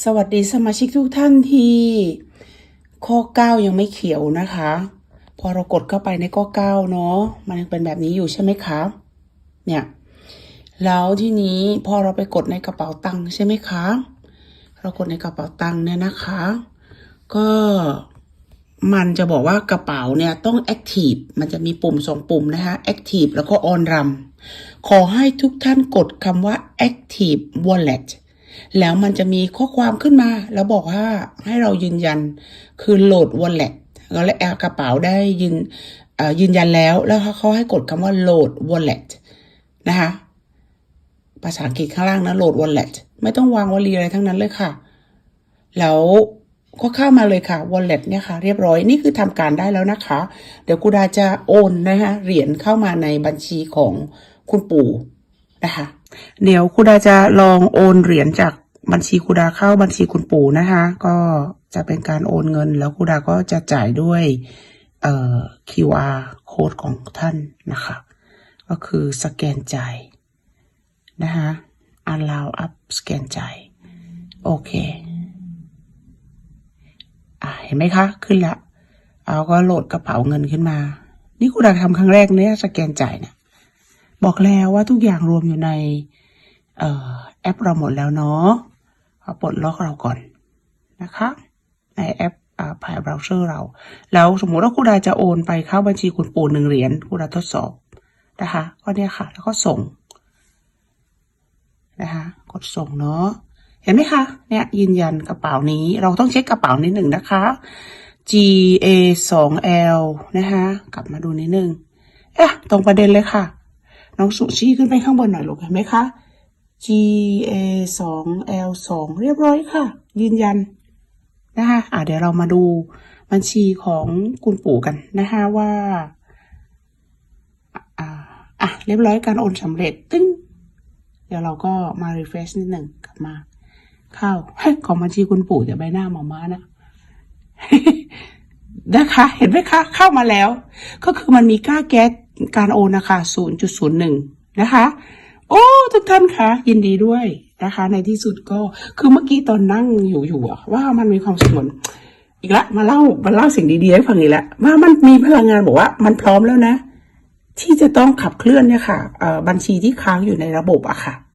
สวัสดีสมาชิกทุกท่านที่ข้อ 9 ยังไม่เขียวนะคะ พอเรากดเข้าไปในข้อ 9 เนาะมันยังเป็นแบบนี้อยู่ใช่ไหมคะ เนี่ย แล้วทีนี้พอเราไปกดในกระเป๋าตังค์ใช่ไหมคะ เรากดในกระเป๋าตังค์เนี่ยนะคะ ก็มันจะบอกว่ากระเป๋าเนี่ยต้อง active มันจะมีปุ่มสองปุ่มนะคะ active แล้วก็ on ram ขอให้ทุกท่านกดคำว่า active wallet แล้วมันจะมีข้อความขึ้นมา แล้วบอกว่าให้เรายืนยัน คือโหลด wallet แล้วแอลกระเป๋าได้ยืนยืนยันแล้ว แล้วเขาให้กดคำว่าโหลด wallet นะคะ ภาษาอังกฤษข้างล่างนะโหลด wallet ไม่ต้องวางวลีอะไรทั้งนั้นเลยค่ะ แล้วก็เข้ามาเลยค่ะ wallet เนี่ยค่ะ เรียบร้อย นี่คือทำการได้แล้วนะคะ เดี๋ยวกูดาจะโอนนะคะเหรียญเข้ามาในบัญชีของคุณปู่นะคะ เดี๋ยวครูดาจะลองโอนเหรียญจากบัญชีครูดาเข้าบัญชีคุณปู่นะคะ ก็จะเป็นการโอนเงิน แล้วครูดาก็จะจ่ายด้วยเอ่อ QR code ของท่านนะคะ ก็คือสแกนจ่ายนะคะ allow up สแกนจ่ายโอเคอะเห็นไหมคะ ขึ้นละเอาก็โหลดกระเป๋าเงินขึ้นมา นี่ครูดาทำครั้งแรกเนี่ยสแกนจ่ายเนี่ยบอกแล้วว่าทุกอย่างรวมอยู่ใน แอปเราหมดแล้วเนาะปลดล็อกเราก่อนนะคะในแอปอผ่านเบราว์เซอร์เรา แล้วสมมุติว่าครูดาจะโอนไปเข้าบัญชีคุณปู่หนึ่งเหรียญครูดาทดสอบนะคะก็เนี่ยค่ะ แล้วก็ส่งนะคะกดส่งเนาะเห็นไหมคะ เนี่ยยืนยันกระเป๋านี้เราต้องเช็คกระเป๋านิดหนึ่งนะคะ G A 2 L นะคะกลับมาดูนิดนึงเอ๊ะตรงประเด็นเลยค่ะ น้องสุชี้ขึ้นไปข้างบนหน่อยลูกเห็นไหมคะ G A 2 L 2เรียบร้อยค่ะ ยืนยันนะคะอะเดี๋ยวเรามาดูบัญชีของคุณปู่กันนะคะว่าอ่าอะเรียบร้อยการโอนสำเร็จตึ้งเดี๋ยวเราก็มา refresh นิดหนึ่งกลับมา เข้าเฮ้ของบัญชีคุณปู่จะใบหน้าหมอม้านะนะคะ เห็นไหมคะ เข้ามาแล้ว ก็คือมันมีค่าแก๊สการโอนนะคะ 0.01 นะคะ โอ้ทุกท่านคะยินดีด้วยนะคะ ในที่สุดก็คือเมื่อกี้ตอนนั่งอยู่อยู่อะว่ามันมีความส่วนอีกละมาเล่ามาเล่าสิ่งดีๆให้ฟังอีกแล้วว่ามันมีพลังงานบอกว่า มันพร้อมแล้วนะ ที่จะต้องขับเคลื่อนเนี่ยค่ะบัญชีที่ค้างอยู่ในระบบอะค่ะ